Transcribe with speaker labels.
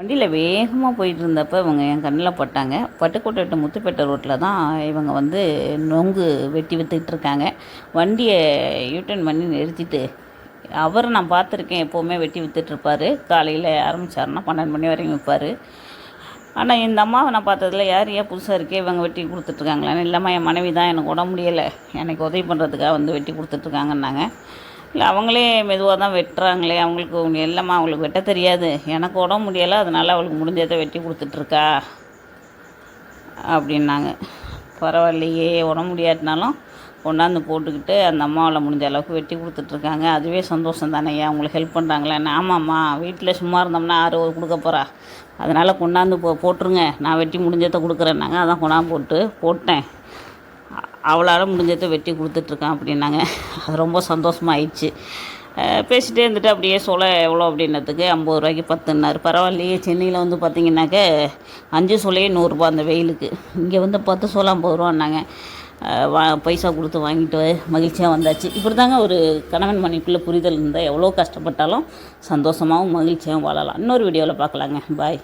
Speaker 1: வண்டியில் வேகமாக போயிட்டு இருந்தப்போ இவங்க என் கண்ணில் பட்டாங்க. பட்டுக்கோட்டை டு முத்துப்பேட்டை ரோட்டில் தான் இவங்க வந்து நொங்கு வெட்டி வித்துக்கிட்டு இருக்காங்க. வண்டியை யூட்டர்ன் பண்ணி நிறுத்திட்டு அவரை நான் பார்த்துருக்கேன் எப்போவுமே வெட்டி விற்றுட்ருப்பார் காலையில் ஆரம்பிச்சாருன்னா பன்னெண்டு மணி வரைக்கும் விற்பார் ஆனால் இந்த அம்மாவை நான் பார்த்ததுல யார் ஏன் புதுசாக இருக்கே இவங்க வெட்டி கொடுத்துட்ருக்காங்களான்னு இல்லைம்மா என் மனைவி தான் எனக்கு உடம்பு முடியலை. எனக்கு உதவி பண்ணுறதுக்காக வந்து வெட்டி கொடுத்துட்ருக்காங்கன்னாங்க இல்லை அவங்களே மெதுவாக தான் வெட்டுறாங்களே அவங்களுக்கு இல்லைம்மா அவங்களுக்கு வெட்ட தெரியாது. எனக்கு உடம்பு முடியலை அதனால் அவளுக்கு முடிஞ்சதை வெட்டி கொடுத்துட்ருக்கா அப்படின்னாங்க. பரவாயில்லையே உடம்பு முடியாட்டினாலும் கொண்டாந்து போட்டுக்கிட்டு அந்த அம்மாவில் முடிஞ்ச அளவுக்கு வெட்டி கொடுத்துட்ருக்காங்க. அதுவே சந்தோஷம் தானே அவங்களுக்கு ஹெல்ப் பண்ணுறாங்களே ஆமாம்மா வீட்டில் சும்மா இருந்தோம்னா ஆறு ஒரு கொடுக்க போகிறா அதனால் கொண்டாந்து போ போட்டுருங்க. நான் வெட்டி முடிஞ்சதை கொடுக்குறேன்னாங்க. அதான் கொண்டாந்து போட்டு போட்டேன். அவளால் முடிஞ்சதை வெட்டி கொடுத்துட்ருக்கான் அப்படின்னாங்க. அது ரொம்ப சந்தோஷமாயிடுச்சு. ஆயிடுச்சு பேசிகிட்டே இருந்துட்டு அப்படியே சோளை எவ்வளோ அப்படின்னதுக்கு ஐம்பது ரூபாய்க்கு பத்துன்னாரு. பரவாயில்லையே சென்னையில் வந்து பார்த்தீங்கன்னாக்க அஞ்சு சோலையே நூறுரூபா அந்த வெயிலுக்கு. இங்கே வந்து பத்து சோளம் ஐம்பது ரூபான்னாங்க. வா பைசா கொடுத்து வாங்கிட்டு மகிழ்ச்சியாக வந்தாச்சு. இப்படி தாங்க ஒரு கணவன் மனைக்குள்ளே புரிதல் இருந்தால் எவ்வளோ கஷ்டப்பட்டாலும் சந்தோஷமாகவும் மகிழ்ச்சியாகவும் வாழலாம். இன்னொரு வீடியோவில் பார்க்கலாங்க. பாய்.